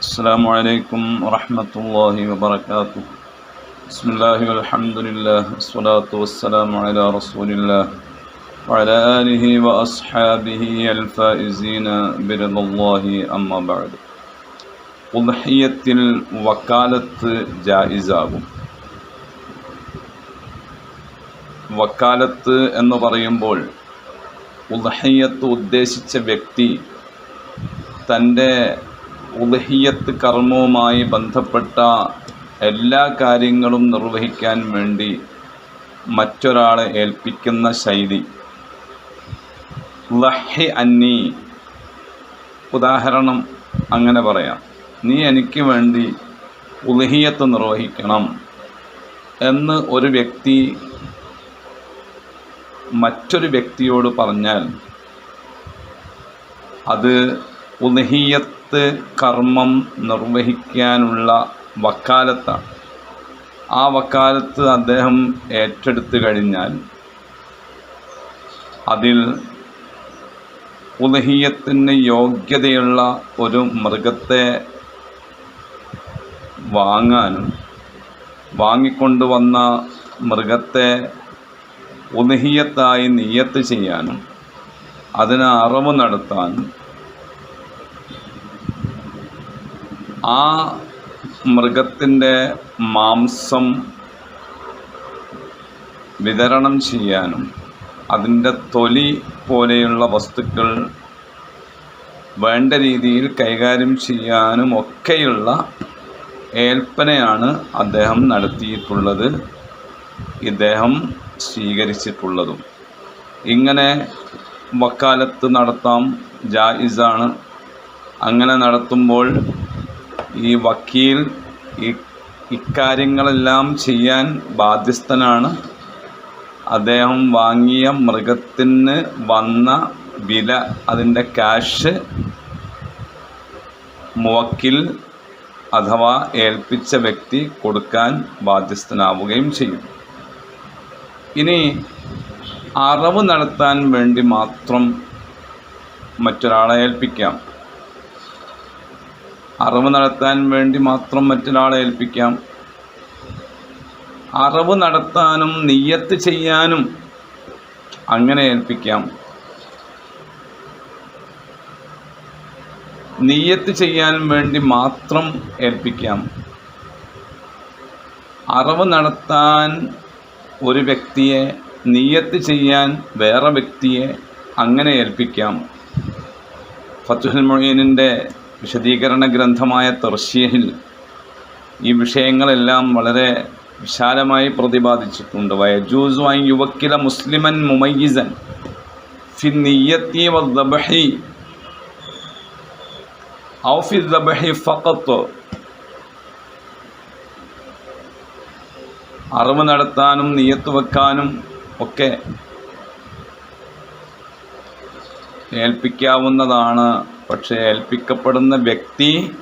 السلام عليكم ورحمة الله وبركاته بسم الله والحمد لله والصلاة والسلام على رسول الله وعلى آله وأصحابه الفائزين برضا الله أما بعد ഉദ്ഹയ്യത്തിൽ വക്കാലത്ത് ജായിസാകും വക്കാലത്ത് എന്ന് പറയുമ്പോൾ ഉദ്ഹയ്യത്ത് ഉദ്ദേശിച്ച വ്യക്തി തൻ്റെ ഉദ്ഹയ്യത്ത് കർമ്മവുമായി ബന്ധപ്പെട്ട എല്ലാ കാര്യങ്ങളും നിർവഹിക്കാൻ വേണ്ടി മറ്റൊരാളെ ഏൽപ്പിക്കുന്ന ശൈലി. ലഹി അന്നി. ഉദാഹരണം അങ്ങനെ പറയാം. നീ എനിക്ക് വേണ്ടി ഉലഹിയത്ത് നിർവഹിക്കണം എന്ന് ഒരു വ്യക്തി മറ്റൊരു വ്യക്തിയോട് പറഞ്ഞാൽ അത് ഉലഹിയത്ത് കർമ്മം നിർവഹിക്കാനുള്ള വക്കാലത്താണ്. ആ വക്കാലത്ത് അദ്ദേഹം ഏറ്റെടുത്തു കഴിഞ്ഞാൽ അതിൽ ഉദഹീയത്തിന് യോഗ്യതയുള്ള ഒരു മൃഗത്തെ വാങ്ങാനും വാങ്ങിക്കൊണ്ടുവന്ന മൃഗത്തെ ഉദഹീയത്തായി നിയത്ത് ചെയ്യാനും അതിന് അറിവ് നടത്താനും ആ മൃഗത്തിന്റെ മാംസം വിതരണം ചെയ്യാനും അതിന്റെ തൊലി പോലെയുള്ള വസ്തുക്കൾ വേണ്ട രീതിയിൽ കൈകാര്യം ചെയ്യാനും ഒക്കെയുള്ള ഏൽപ്പനയാണ് അദ്ദേഹം നടത്തിയിട്ടുള്ളത്. ഇദ്ദേഹം സ്വീകരിച്ചിട്ടുള്ളതും. ഇങ്ങനെ വക്കാലത്ത് നടത്താം ജായിസാണ്. അങ്ങനെ നടത്തുമ്പോൾ ഈ വക്കീൽ ഈ ഇക്കാര്യങ്ങളെല്ലാം ചെയ്യാൻ ബാധ്യസ്ഥനാണ്. അദ്ദേഹം വാങ്ങിയ മൃഗത്തിന് വന്ന വില അതിന്റെ ക്യാഷ് മുവക്കിൽ അഥവാ ഏൽപ്പിച്ച വ്യക്തി കൊടുക്കാൻ ബാധ്യസ്ഥനാവുകയും ചെയ്യും. ഇനി അറിവ് നടത്താൻ വേണ്ടി മാത്രം മറ്റൊരാളെ ഏൽപ്പിക്കാം. അറിവ് നടത്താൻ വേണ്ടി മാത്രം മറ്റൊരാളെ ഏൽപ്പിക്കാം. അറിവ് നടത്താനും നിയ്യത്ത് ചെയ്യാനും അങ്ങനെ ഏൽപ്പിക്കാം. നിയ്യത്ത് ചെയ്യാൻ വേണ്ടി മാത്രം ഏൽപ്പിക്കാം. അറിവ് നടത്താൻ ഒരു വ്യക്തിയെ നിയ്യത്ത് ചെയ്യാൻ വേറെ വ്യക്തിയെ അങ്ങനെ ഏൽപ്പിക്കാം. ഫത്തുഹൽ മൊയ്യനിന്റെ വിശദീകരണ ഗ്രന്ഥമായ തെർഷ്യഹിൽ ഈ വിഷയങ്ങളെല്ലാം വളരെ വിശാലമായി പ്രതിപാദിച്ചിട്ടുണ്ട്. വയജൂസ് വായി യുവക്കില മുസ്ലിമൻ മുമയ്യിസൻ ഫി നിയ്യത്തി വബഹി ഔഫി ദബഹി ഫക്കത്ത് അറിവ് നടത്താനും നിയത്ത് വെക്കാനും ഒക്കെ ഏൽപ്പിക്കാവുന്നതാണ് പക്ഷേ ഏൽപ്പിക്കപ്പെടുന്ന വ്യക്തി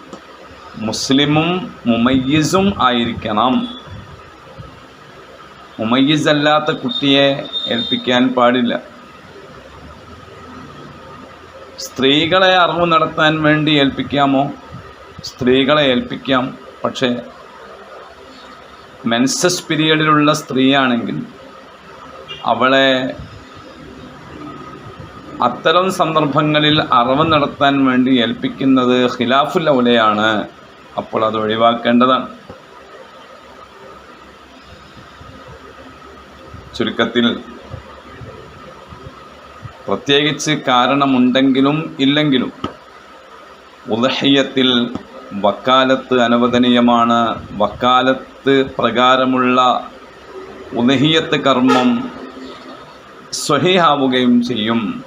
മുസ്ലിമും മുമയ്യിസും ആയിരിക്കണം. മുമയ്യിസ് അല്ലാത്ത കുട്ടിയെ ഏൽപ്പിക്കാൻ പാടില്ല. സ്ത്രീകളെ അറിവ് നടത്താൻ വേണ്ടി ഏൽപ്പിക്കാമോ? സ്ത്രീകളെ ഏൽപ്പിക്കാം. പക്ഷേ മെൻസസ് പീരിയഡിലുള്ള സ്ത്രീയാണെങ്കിൽ അവളെ അത്തരം സന്ദർഭങ്ങളിൽ അറിവ് നടത്താൻ വേണ്ടി ഏൽപ്പിക്കുന്നത് ഖിലാഫുൽ ഔലയാണ്. അപ്പോൾ അത് ഒഴിവാക്കേണ്ടതാണ്. ചുരുക്കത്തിൽ പ്രത്യേകിച്ച് കാരണമുണ്ടെങ്കിലും ഇല്ലെങ്കിലും ഉദഹയ്യത്തിൽ വക്കാലത്ത് അനുവദനീയമാണ്. വക്കാലത്ത് പ്രകാരമുള്ള ഉദഹീയത്ത് കർമ്മം സ്വഹീഹാവുകയും ചെയ്യും.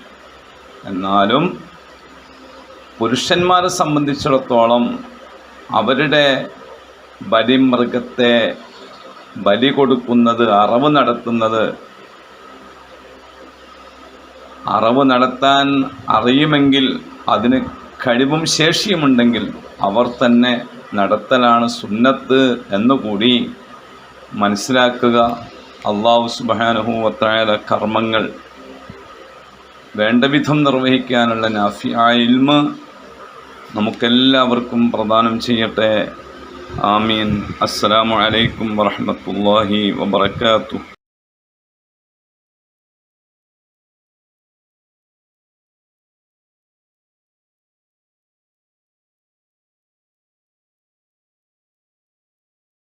എന്നാലും പുരുഷന്മാരെ സംബന്ധിച്ചിടത്തോളം അവരുടെ ബലിമൃഗത്തെ ബലി കൊടുക്കുന്നത് അറവ് നടത്തുന്നത് അറവ് നടത്താൻ അറിയുമെങ്കിൽ അതിന് കഴിവും ശേഷിയുമുണ്ടെങ്കിൽ അവർ തന്നെ നടത്തലാണ് സുന്നത്ത് എന്നുകൂടി മനസ്സിലാക്കുക. അള്ളാഹു സുബാനുഹൂവത്തായ കർമ്മങ്ങൾ വേണ്ട വിധം നിർവഹിക്കാനുള്ള നാഫി ആ ഇൽമ നമുക്കെല്ലാവർക്കും പ്രദാനം ചെയ്യട്ടെ. ആമീൻ. അസ്സലാമു അലൈക്കും വറഹ്മത്തുള്ളാഹി വബറകാതുഹു.